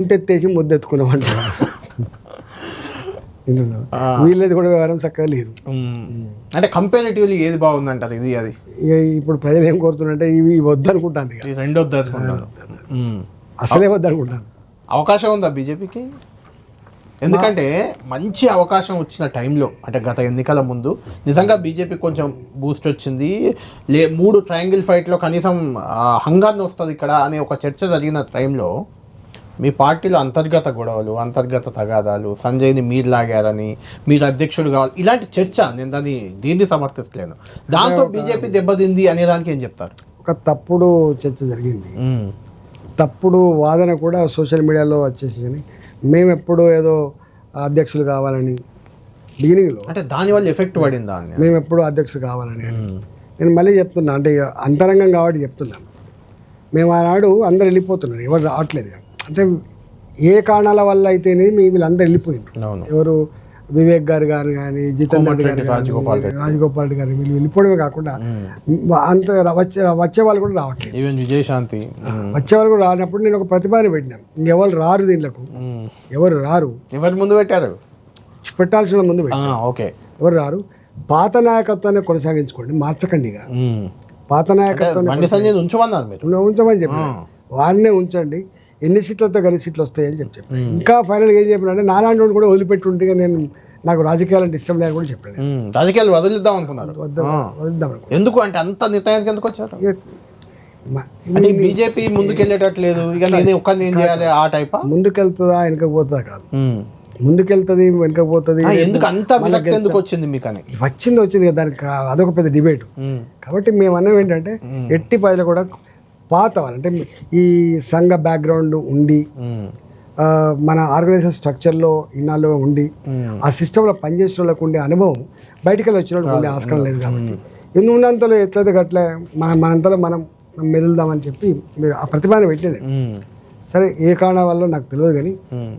ఇంటెత్తేసి ముద్దెత్తుకున్నామంట. వీళ్ళది కూడా వ్యవహారం చక్కగా లేదు. అంటే కంపారిటివ్లీ ఏది బాగుందంటారు? ఇది అది. ఇప్పుడు ప్రజలు ఏం కోరుతున్నారంటే ఇవి వద్దనుకుంటాను రెండో దర్శకున్నారు అసలే వద్దనుకుంటాను అవకాశం ఉందా బీజేపీకి? ఎందుకంటే మంచి అవకాశం వచ్చిన టైంలో అంటే గత ఎన్నికల ముందు నిజంగా బీజేపీ కొంచెం బూస్ట్ వచ్చింది. లే మూడు ట్రయాంగిల్ ఫైట్లో కనీసం హంగాన్ని వస్తుంది ఇక్కడ అనే ఒక చర్చ జరిగిన టైంలో మీ పార్టీలో అంతర్గత గొడవలు అంతర్గత తగాదాలు సంజయ్ని మీరు లాగారని మీరు అధ్యక్షుడు కావాలి ఇలాంటి చర్చ నేను దాన్ని దీన్ని సమర్థిస్తలేను దాంతో బీజేపీ దెబ్బతింది అనే దానికి ఏం చెప్తారు? ఒక తప్పుడు చర్చ జరిగింది. తప్పుడు వాదన కూడా సోషల్ మీడియాలో వచ్చేసింది. మేము ఎప్పుడు ఏదో అధ్యక్షులు కావాలని బిగినింగ్లో అంటే దానివల్ల ఎఫెక్ట్ పడిందా మేము ఎప్పుడు అధ్యక్షులు కావాలని. నేను మళ్ళీ చెప్తున్నా అంటే అంతరంగం కాబట్టి చెప్తున్నాను. మేము ఆనాడు అందరు వెళ్ళిపోతున్నారు ఎవరు రావట్లేదు. అంటే ఏ కారణాల వల్ల అయితేనే మీ వీళ్ళందరూ వెళ్ళిపోయినారు అవును. ఎవరు వివేక్ గారు గారు కానీ జితేందర్ రెడ్డి రాజగోపాల్ కానీ, రాజగోపాల్ రెడ్డి. గారు వీళ్ళు వెళ్ళిపోవడమే కాకుండా అంత వచ్చే వచ్చే వాళ్ళు కూడా రావట్లేదు. ఈవెన్ విజయశాంతి. వచ్చే వాళ్ళు కూడా రానప్పుడు నేను ఒక ప్రతిభని పెట్టినాను. ఇంకెవరు రారు దీంట్లకు మ్మ్. ఎవరు రారు. ఎవరి ముందు పెట్టారు? పెట్టాల్సిన ముందు ఓకే. ఎవరు రారు? పాత నాయకత్వాన్ని కొనసాగించుకోండి మార్చకండి ఇక. పాత ఉంచమన్నారు ఉన్న- ఉంచమని చెప్పి వారినే ఉంచండి. ఎన్ని సీట్లతో కలిసి సీట్లు వస్తాయని చెప్పి ఇంకా ఫైనల్గా ఏం చెప్పినంటే నాలాంటి వాడిని కూడా వదిలిపెట్టి ఉంటే నేను నాకు రాజకీయాలంటే ఇష్టం లేదని కూడా చెప్పాను. రాజకీయాలు వదిలిద్దాం అనుకున్నారు. వదిలిద్దాం ఎందుకు? అంటే అంత నిర్ణయానికి ఎందుకు వచ్చారు? అంటే బీజేపీ ముందుకెళ్ళేటట్లేదు ఇక నేను ఒక్కరిని ఏం చేయాలి ఆ టైపా? ముందుకెళ్తుందా వెనకపోతుందా కాదు. ముందుకెళ్తుంది వెనకపోతుంది. ఎందుకు అంత ఎందుకు వచ్చింది మీకు అని వచ్చింది వచ్చింది కదా దానికి అదొక పెద్ద డిబేట్. కాబట్టి మేము అన్నది ఏంటంటే ఎట్టి ప్రజలు కూడా పాత వాళ్ళు అంటే ఈ సంఘ బ్యాక్గ్రౌండ్ ఉండి మన ఆర్గనైజేషన్ స్ట్రక్చర్లో ఇన్నాళ్ళు ఉండి. ఆ సిస్టంలో పనిచేసిన వాళ్ళకు ఉండే అనుభవం బయటికి వెళ్ళి వచ్చిన వాళ్ళకి ఉండే ఆస్కారం లేదు కాబట్టి. ఎన్ని ఉన్నంతలో ఎట్లయితే గట్లే మన మనంతలో మనం మెదులుదామని చెప్పి మీరు ఆ ప్రతిభాని పెట్టింది. సరే ఏ కారణం వల్ల నాకు తెలియదు కానీ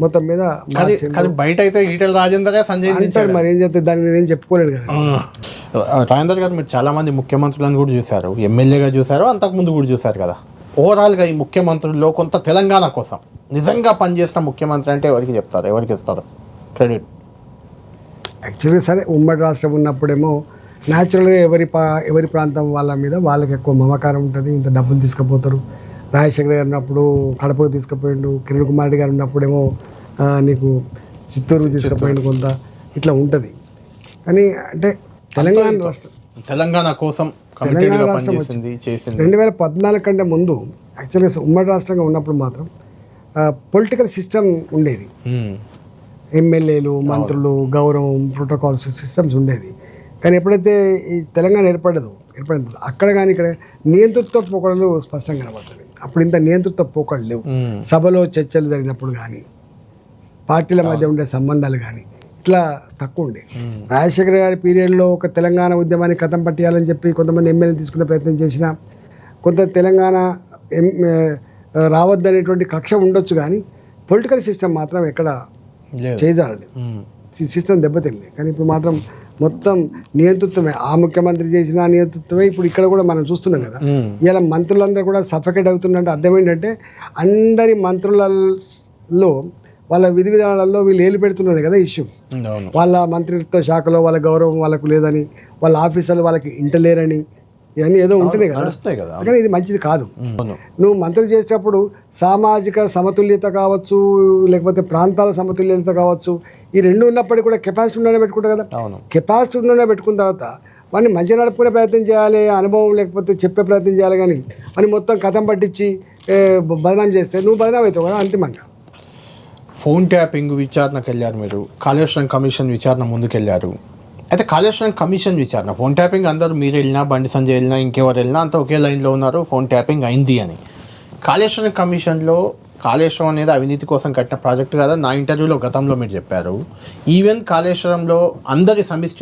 మొత్తం మీద బయట అయితే ఈటెల రాజేందరే సంజయ్ మరి ఏం చెప్తే దాన్ని నేనేం చెప్పుకోలేను కదా. రాజేందర్ గారు మీరు చాలా మంది ముఖ్యమంత్రులను కూడా చూశారు. ఎమ్మెల్యేగా చూశారు అంతకు ముందు కూడా చూశారు కదా. ఓవరాల్గా ఈ ముఖ్యమంత్రుల్లో కొంత తెలంగాణ కోసం నిజంగా పనిచేసిన ముఖ్యమంత్రి అంటే ఎవరికి చెప్తారు? ఎవరికి ఇస్తారు? క్రెడిట్. యాక్చువల్గా సరే ఉమ్మడి రాష్ట్రం ఉన్నప్పుడేమో న్యాచురల్గా ఎవరి పా ఎవరి ప్రాంతం వాళ్ళ మీద వాళ్ళకి ఎక్కువ మమకారం ఉంటుంది. ఇంత డబ్బులు తీసుకుపోతారు. రాజశేఖర్ గారు ఉన్నప్పుడు కడపకు తీసుకుపోయిండు. కిరణ్ కుమార్ రెడ్డి గారు ఉన్నప్పుడేమో నీకు చిత్తూరుకు తీసుకుపోయిండు కొంత. ఇట్లా ఉంటుంది. కానీ అంటే తెలంగాణ రాష్ట్రం. తెలంగాణ కోసం కమిటెడ్గా పనిచేసింది చేసింది. రెండు వేల పద్నాలుగు కంటే ముందు యాక్చువల్గా ఉమ్మడి రాష్ట్రంగా ఉన్నప్పుడు మాత్రం పొలిటికల్ సిస్టమ్ ఉండేది. మ్మ్. ఎమ్మెల్యేలు మంత్రులు గౌరవం ప్రోటోకాల్స్ సిస్టమ్స్ ఉండేది. కానీ ఎప్పుడైతే ఈ తెలంగాణ ఏర్పడదు ఏర్పడింది అక్కడ కానీ ఇక్కడ నియంతృత్వ పోకడలు స్పష్టంగా కనబడుతుంది అప్పుడు ఇంత నియంతృత్వ పోకడలు లేవు. సభలో చర్చలు జరిగినప్పుడు కానీ పార్టీల మధ్య ఉండే సంబంధాలు కానీ ఇట్లా తక్కువ ఉండే. రాజశేఖర గారి పీరియడ్లో ఒక తెలంగాణ ఉద్యమాన్ని కథం పట్టేయాలని చెప్పి కొంతమంది ఎమ్మెల్యేలు తీసుకునే ప్రయత్నం చేసిన కొంత తెలంగాణ రావద్దనేటువంటి కక్ష ఉండొచ్చు కానీ పొలిటికల్ సిస్టమ్ మాత్రం ఎక్కడ లేదు. చేయజాలలేదు మ్మ్. సిస్టమ్ దెబ్బతిల్లే కానీ ఇప్పుడు మాత్రం మొత్తం నియంతృత్వమే. ఆ ముఖ్యమంత్రి చేసిన నియంతృత్వమే ఇప్పుడు ఇక్కడ కూడా మనం చూస్తున్నాం కదా. ఇలా మంత్రులందరూ కూడా సఫకేట్ అవుతున్నట్టు అర్థం ఏంటంటే అందరి మంత్రులలో వాళ్ళ విధి విధానాలలో వీళ్ళు ఏలు పెడుతున్నారు కదా ఇష్యూ. వాళ్ళ మంత్రిత్వ శాఖలో వాళ్ళ గౌరవం వాళ్ళకు లేదని వాళ్ళ ఆఫీసర్లు వాళ్ళకి ఇంటలేరని ఇవన్నీ ఏదో ఉంటుంది కదా. కానీ ఇది మంచిది కాదు. నువ్వు మంత్రులు చేసేటప్పుడు సామాజిక సమతుల్యత కావచ్చు లేకపోతే ప్రాంతాల సమతుల్యత కావచ్చు ఈ రెండు ఉన్నప్పటికీ కూడా కెపాసిటీ ఉండనే పెట్టుకుంటావు కదా. కెపాసిటీ ఉండనే పెట్టుకున్న తర్వాత వాడిని మంచిగా నడుపుకునే ప్రయత్నం చేయాలి అనుభవం లేకపోతే చెప్పే ప్రయత్నం చేయాలి కానీ వాడిని మొత్తం కథం పట్టించి బదనాం చేస్తే నువ్వు బదనాం అవుతావు కదా అంతిమంగా. ఫోన్ ట్యాపింగ్ విచారణకు వెళ్ళారు మీరు. కాళేశ్వరం కమిషన్ విచారణ ముందుకెళ్ళారు. అయితే కాళేశ్వరం కమిషన్ విచారణ ఫోన్ ట్యాపింగ్ అందరూ మీరు వెళ్ళినా బండి సంజయ్ వెళ్ళినా ఇంకెవరు వెళ్ళినా అంతా ఒకే లైన్లో ఉన్నారు ఫోన్ ట్యాపింగ్ అయింది అని. కాళేశ్వరం కమిషన్లో కాళేశ్వరం అనేది అవినీతి కోసం కట్టిన ప్రాజెక్ట్ కదా? నా ఇంటర్వ్యూలో గతంలో మీరు చెప్పారు. ఈవెన్ కాళేశ్వరంలో అందరి సమిష్టి